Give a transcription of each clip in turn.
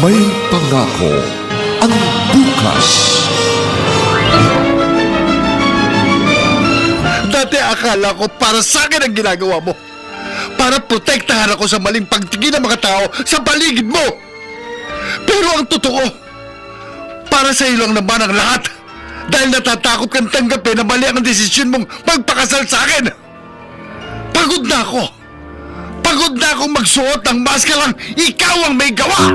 May pangako ang bukas. Dati akala ko para sa akin ang ginagawa mo. Para protektahan ako sa maling pagtingin ng mga tao sa paligid mo. Pero ang totoo, para sa iyo lang naman ang lahat. Dahil natatakot kang tanggapin na mali ang desisyon mong magpakasal sa akin. Pagod na ako. Pagod na akong magsuot ng maskarang ikaw ang may gawa.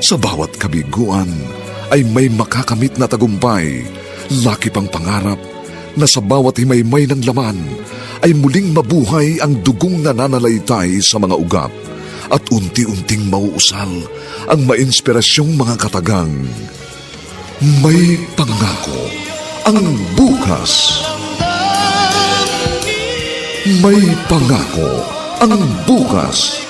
Sa bawat kabiguan ay may makakamit na tagumpay, laki pang pangarap na sa bawat himaymay ng laman ay muling mabuhay ang dugong nananalaytay sa mga ugat at unti-unting mauusal ang mainspirasyong mga katagang. May pangako ang bukas. May pangako ang bukas.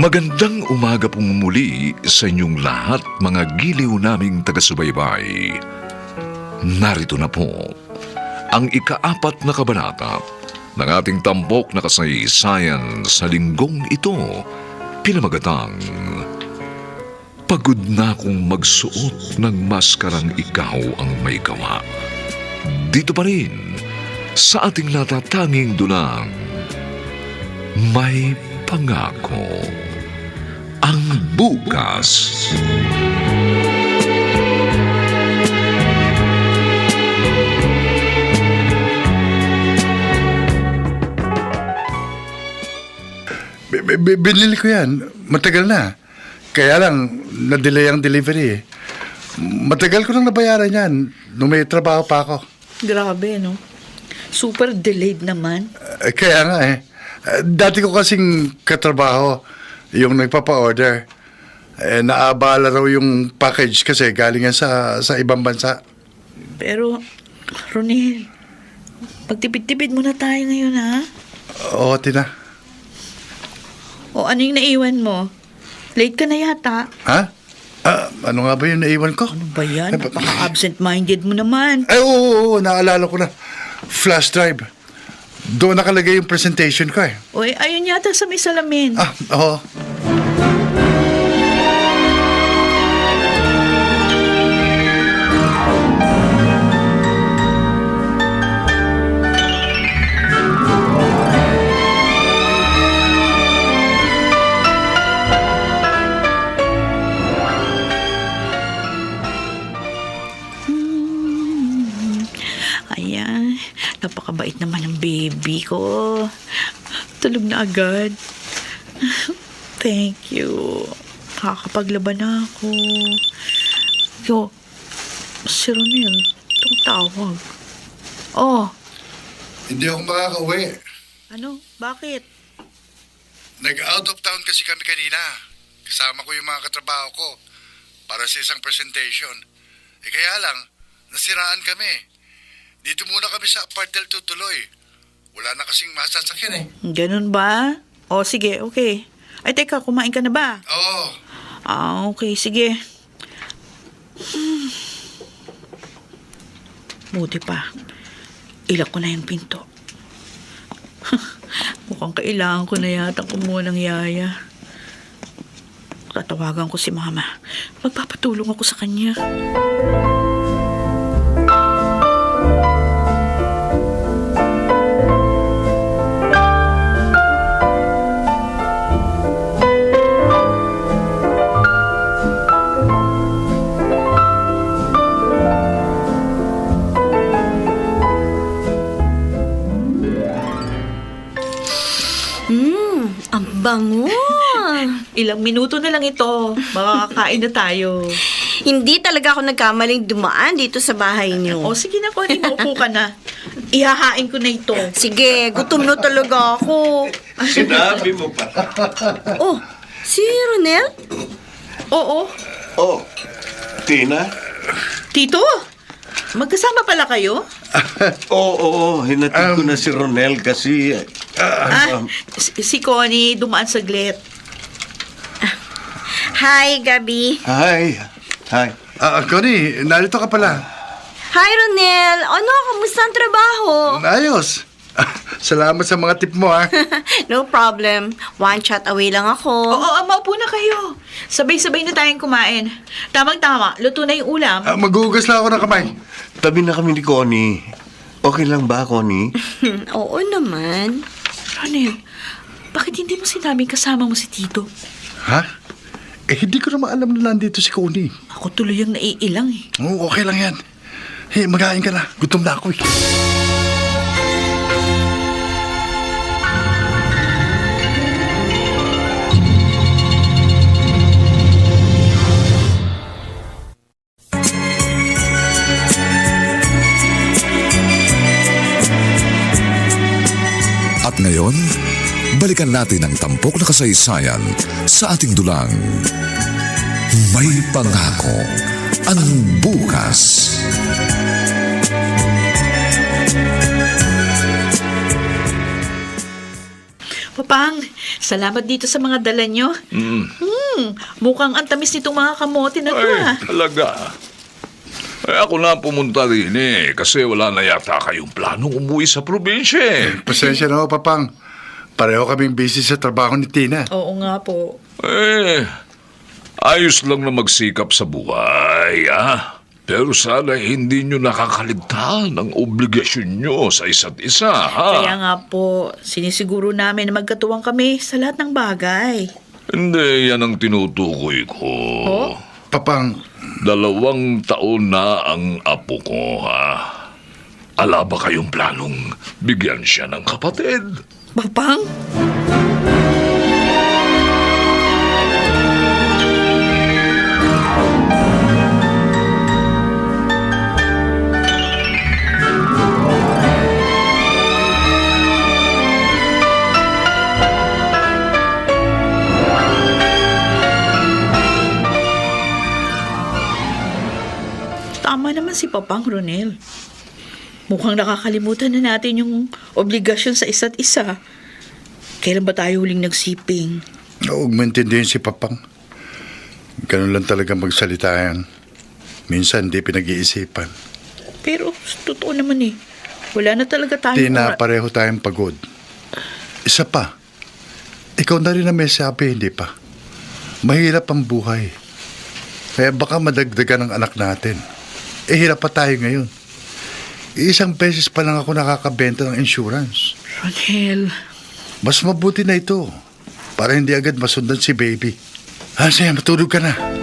Magandang umaga pong muli sa inyong lahat mga giliw naming taga-subaybay. Narito na po ang ikaapat na kabanata ng ating tampok na kasaysayan sa linggong ito, pinamagatang Pagod na akong magsuot ng maskarang ikaw ang may gawa. Dito pa rin sa ating natatanging dulang may pangako ang bukas. Binili ko yan. Matagal na. Kaya lang, na-delay ang delivery eh. Matagal ko nang nabayaran yan nung may trabaho pa ako. Grabe, no? Super delayed naman. Eh, Kaya nga eh. Eh, Dati ko kasing katrabaho yung nagpapa-order. Eh, naabala raw yung package kasi galing yan sa, sa ibang bansa. Pero, Ronel, magtipid-tipid muna tayo ngayon, ha? Oo, Tina. O ano yung naiwan mo? Late ka na yata. Ha? Ah, ano nga ba yung naiwan ko? Ano ba yan? Eh, Napaka-absent-minded mo naman. Ay, oo, oo, oo, naalala ko na. Flash drive. Doon nakalagay yung presentation ko eh. Eh, ayun yata sa may salamin. Ah, oo. Baby ko. Tulog na agad. Thank you. Nakakapaglaban na ako. Yo, si Ronel, itong tawag. Oh, Hindi ako makakauwi. ano? Bakit? Nag-out of town kasi kami kanina. Kasama ko yung mga katrabaho ko para sa isang presentation. Eh kaya lang, nasiraan kami. Dito muna kami sa apartel tutuloy. Wala na kasing masasakyan eh. Ganun ba? O, sige, okay. Ay, teka, kumain ka na ba? Oo. Ah, okay, sige. Hmm. Buti pa. Ilak ko na yung pinto. Mukhang kailangan ko na yata kumuha ng yaya. Tatawagan ko si mama. Magpapatulong ako sa kanya. Bango. Ilang minuto na lang ito. Makakakain na tayo. Hindi talaga ako nagkamaling dumaan dito sa bahay niyo. O sige na, Connie, maupo ka na. Ihahain ko na ito. Sige, gutom na talaga ako. Sinabi mo pa. Oh, si Ronel? Oo. Oh, Tina? Tito, magkasama pala kayo? Oo, oo, hinatid ko na si Ronel kasi... Ah, si, si Connie dumaan saglit. Hi, Gabi. Hi. Hi. Ah, Connie, narito ka pala. Hi, Ronel. Ano, kamusta ang trabaho? Ayos. Ah, Salamat sa mga tip mo, ha? no problem. One shot away lang Oo, ako. oh, maupo na kayo. Sabay-sabay na tayong kumain. Tamang-tama, luto na yung ulam. Ah, Maghugas lang ako ng kamay. Tabi na kami ni Connie. Okay lang ba, Connie? Oo naman. Ronel, bakit hindi mo sinabing kasama mo si Tito? Ha? Eh, hindi ko naman alam na nandito si Connie. Ako tuloy ang naiilang eh. Oo, okay lang yan. Hey, magain ka na. Gutom na ako eh. Ngayon, balikan natin ang tampok na kasaysayan sa ating dulang. May pangako ang bukas. Papang, salamat dito sa mga dala nyo. Mm. mukhang ang tamis nitong mga kamote na to Ay, ah. talaga. Ay, ako na pumunta rin eh, kasi wala na yata kayong planong umuwi sa probinsya eh. Pasensya na ako, Papang. Pareho kaming busy sa trabaho ni Tina. Oo nga po. Eh, ayos lang na magsikap sa buhay, ah. Pero sana hindi nyo nakakaligtaan ang obligasyon nyo sa isa't isa, ha? Kaya nga po, sinisiguro namin na magkatuwang kami sa lahat ng bagay. Hindi, yan ang tinutukoy ko. Oh? Papang, Dalawang taon na ang apo ko, ha? Ala ba kayong planong bigyan siya ng kapatid? Papang? Tama naman si Papang Ronel. Mukhang nakakalimutan na natin yung obligasyon sa isa't isa. Kailan ba tayo huling nagsiping? huwag mo intindihin si Papang. Ganun lang talaga magsalita yan. Minsan, di pinag-iisipan. Pero totoo naman eh. Wala na talaga tayo. Tina, pareho tayong pagod. Isa pa, ikaw na rin na may sabi, hindi pa. Mahirap ang buhay. Kaya baka madagdagan ang anak natin. Eh, hirap pa tayo ngayon. Isang beses pa lang ako nakakabenta ng insurance. Ronel, Mas mabuti na ito. Para hindi agad masundan si baby. Ah, sige, matulog ka na.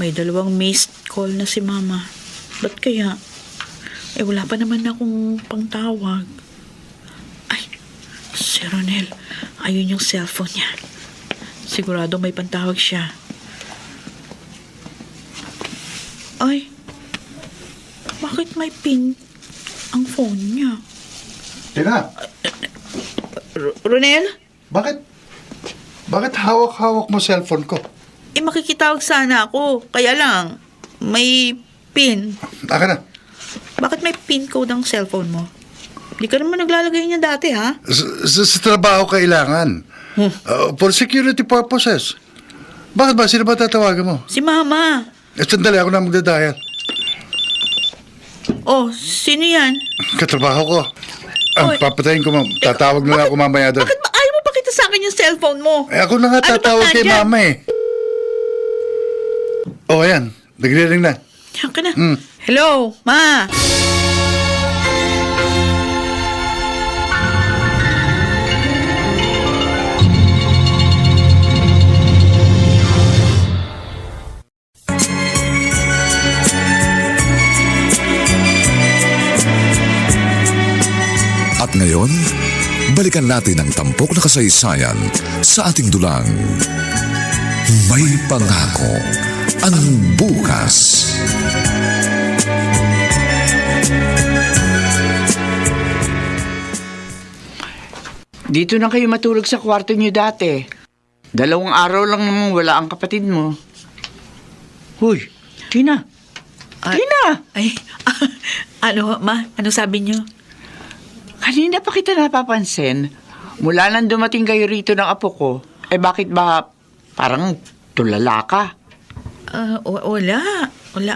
May dalawang missed call na si Mama. Ba't kaya? Eh, wala pa naman akong pangtawag. Ay, Si Ronel, ayun yung cellphone niya. Sigurado may pantawag siya. Ay, bakit may pin ang phone niya? Tina, R- Ronel? bakit? Bakit hawak-hawak mo cellphone ko? Eh, makikitawag sana ako. Kaya lang, may pin. Aka na. Bakit may pin code ang cellphone mo? Hindi ka naman naglalagay niya dati, ha? Sa, sa, sa trabaho kailangan. Uh, for security purposes. Bakit ba? Sino ba tatawagan mo? Si Mama. Eh, sandali ako na magdadayal. Oh, sino yan? Katrabaho ko. Ang Oy. papatayin ko, ma'am. Tatawag na lang ako mamaya doon. Bakit ba ayaw mo pakita sa akin yung cellphone mo? Eh, ako na nga Ano tatawag kay mama eh. Oh, ayan. Nagre-ring na. Diyan ka na. Mm. Hello, Ma. At ngayon, balikan natin ang tampok na kasaysayan sa ating dulang. May pangako ang bukas. Dito na kayo matulog sa kwarto niyo dati. Dalawang araw lang namang wala ang kapatid mo. Huy, Tina. Ay- Tina! Ay, ano, Ma? Ano sabi niyo? Kanina pa kita napapansin. Mula nang dumating kayo rito ng apo ko, eh bakit ba parang tulala ka? Wa- wala. Wala.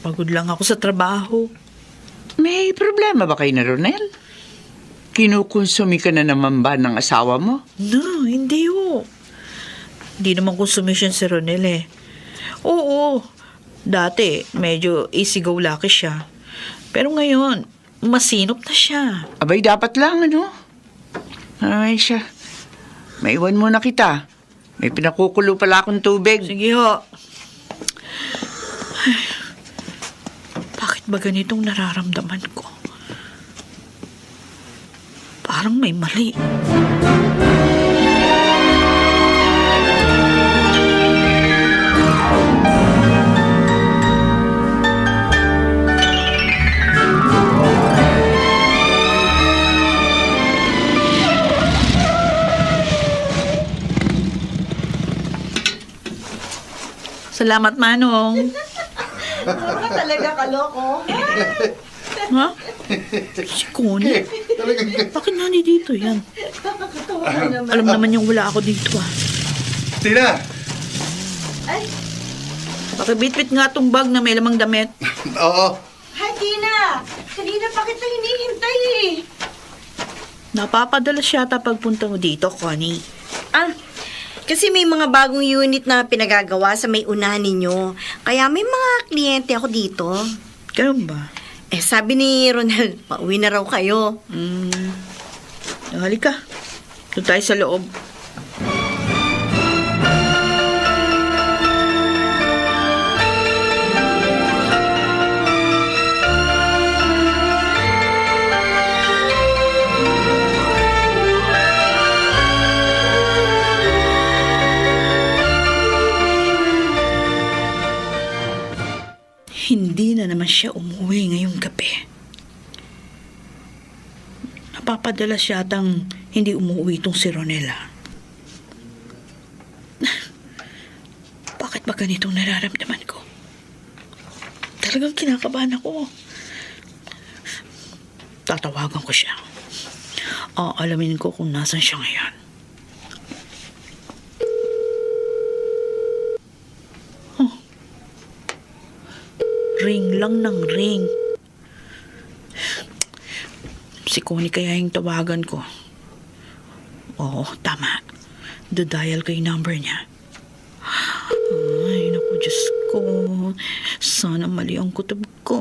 Pagod lang ako sa trabaho. May problema ba kayo na Ronel? Kinukonsumi ka na naman ba ng asawa mo? No, hindi ho. Hindi naman consumption si Ronel eh. Oo, dati medyo easy-go-lucky siya. Pero ngayon, masinop na siya. Abay, dapat lang, ano? Ay, siya. Maiwan muna kita. May pinakukulo pala akong tubig. Sige ho. Ay, bakit ba ganitong nararamdaman ko? Parang may mali. Salamat, Manong. Talaga kaloko. Ha? Si Connie? Bakit nani dito yan? Alam naman yung wala ako dito ah. Tina! Pakibitbit nga tong bag na may lamang damit. Oo. Hi, Tina! Kanina pa kita hinihintay eh. Napapadalas yata pagpunta mo dito, Connie. Ah, kasi may mga bagong unit na pinagagawa sa may unahan ninyo. Kaya may mga kliyente ako dito. Ganun ba? Eh, sabi ni Ronald, pauwi na raw kayo. Hmm. Halika. Doon tayo sa loob. Siya umuwi ngayong gabi. Napapadalas yatang hindi umuwi itong si Ronela. Bakit ba ganitong nararamdaman ko? Talagang kinakabahan ako. Tatawagan ko siya. Aalamin ko kung nasan siya ngayon. Ring lang ng ring. Si Connie kaya yung tawagan ko. Oo, tama. Dadial ko yung number niya. Ay, naku, Diyos ko. Sana mali ang kutob ko.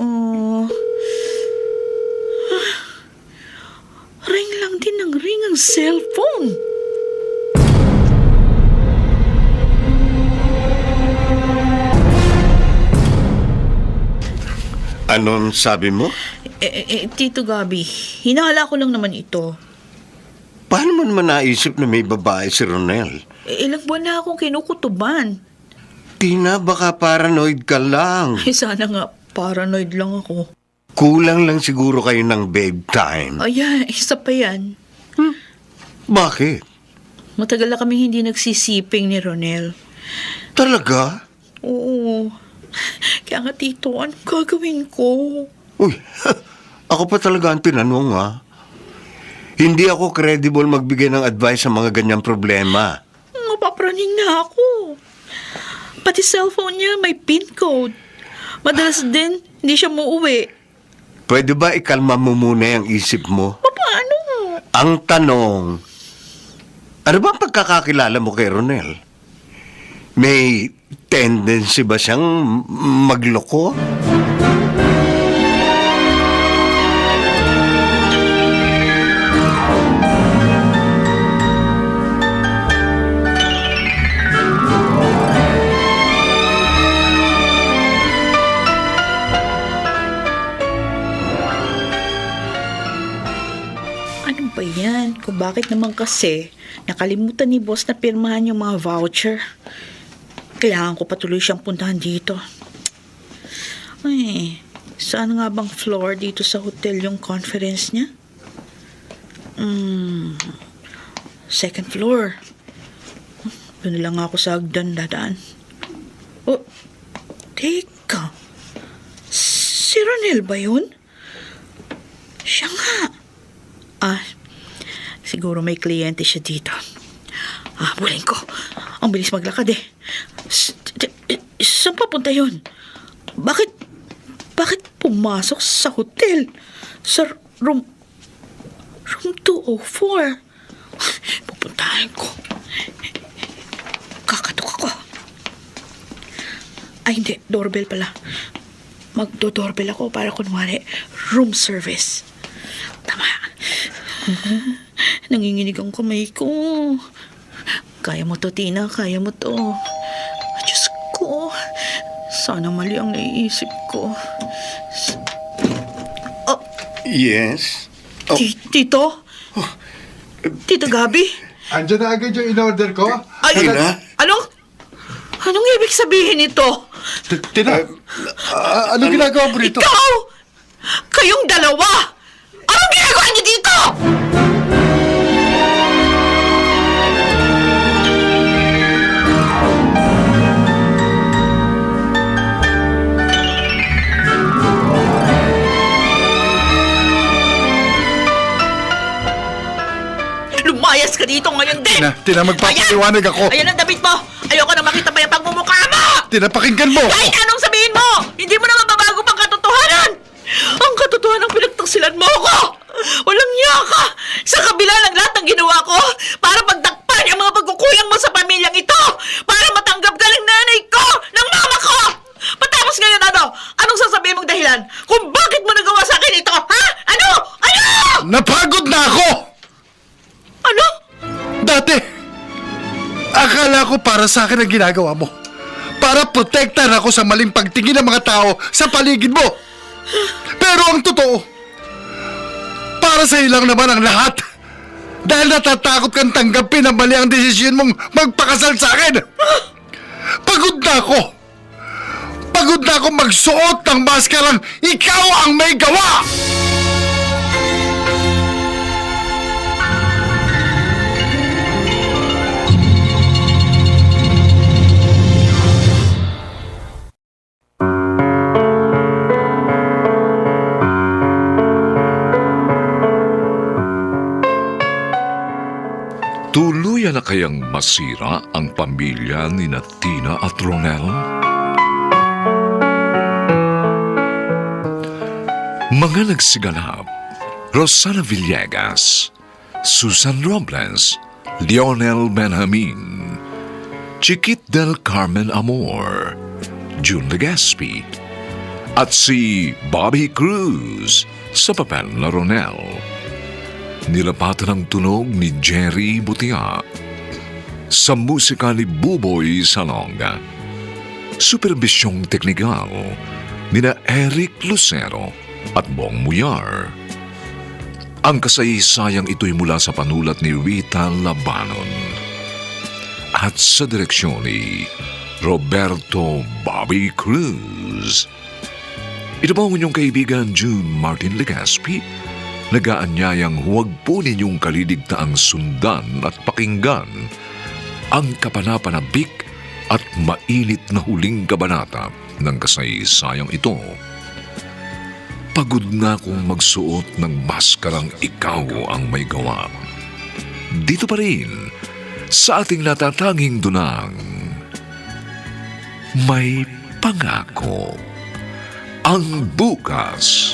Ring lang din ng ring ang cellphone. Anong sabi mo? Eh, eh, eh, Tito Gabi, hinala ko lang naman ito. Paano mo naman naisip na may babae si Ronel? Eh, ilang buwan na akong kinukutuban. Tina, baka paranoid ka lang. Ay, sana nga, paranoid lang ako. Kulang lang siguro kayo ng babe time. Ayan, isa pa yan. Bakit? Matagal na kami hindi nagsisiping ni Ronel. Talaga? Oo. Kaya nga, Tito, anong gagawin ko? Uy, ako pa talaga ang tinanong ha. Hindi ako credible magbigay ng advice sa mga ganyang problema. Mapapraning na ako. Pati cellphone niya may pin code. Madalas din, hindi siya muuwi. Pwede ba ikalma mo muna ang isip mo? Paano? Ang tanong, ano ba ang pagkakakilala mo kay Ronel? May tendency ba siyang magloko? Ano ba bakit naman kasi nakalimutan ni boss na pirmahan yung mga voucher. Kailangan ko patuloy siyang puntahan dito. Ay, saan nga bang floor dito sa hotel yung conference niya? Hmm, second floor. Doon lang ako sa hagdan dadaan. Oh, teka. Si Ronel ba yun? Siya nga. Ah, siguro may kliyente siya dito. Ah, bulin ko. Ang bilis maglakad eh. Saan papunta yun? Bakit, bakit pumasok sa hotel? Sa room, room 204? Pupuntahan ko. Kakatok ako. Ay, hindi. Doorbell pala. Magdo-doorbell ako para kunwari room service. Tama. Nanginginig ang kamay ko. Kaya mo to, Tina. Kaya mo to. Sana mali ang naiisip ko. Oh, Yes. Oh, ti- Tito? Tito Gabi? Andiyan na agad yung in-order ko. Ay, Tina? Anong? Anong ibig sabihin nito? Tina, ah, ano ginagawa mo rito? Ikaw! Kayong dalawa! Tina, Tina, magpapaliwanag ako. Ayan ang damit mo! Ayoko na makita pa yung pagmumukha mo! Tina, pakinggan mo! Kahit anong sabihin mo, hindi mo na mababago pang katotohanan! Ang katotohanan ng pinagtaksilan mo ako! Walang niya ka! Sa kabila ng lahat ng ginawa ko, akala ko para sa akin ang ginagawa mo. Para protektahan ako sa maling pagtingin ng mga tao sa paligid mo. Pero ang totoo, para sa ilang naman ang lahat. Dahil natatakot kang tanggapin ang mali ang desisyon mong magpakasal sa akin. Pagod na ako. Pagod na ako magsuot ng maskarang ikaw ang may gawa. Tuluyan na kayang masira ang pamilya ni Tina at Ronel? Mga nagsiganap, Rosana Villegas, Susan Robles, Lionel Benjamin, Chiquit del Carmen Amor, June Legaspi, at si Bobby Cruz sa papel na Ronel nilapatan ang tunog ni Jerry Butia. Sa musika ni Buboy Salonga. Superbisyong teknikal ni na Eric Lucero at Bong Muyar. Ang kasaysayang ito'y mula sa panulat ni Rita Labanon at sa direksyon ni Roberto Bobby Cruz. Ito po ang inyong kaibigan June Martin Legaspi, nagaanyayang huwag po ninyong kaliligtaang sundan at pakinggan ang kapanapanabik at mainit na huling kabanata ng kasaysayang ito. Pagod na akong magsuot ng maskarang ikaw ang may gawa. Dito pa rin, sa ating natatanging dunang, may pangako ang bukas.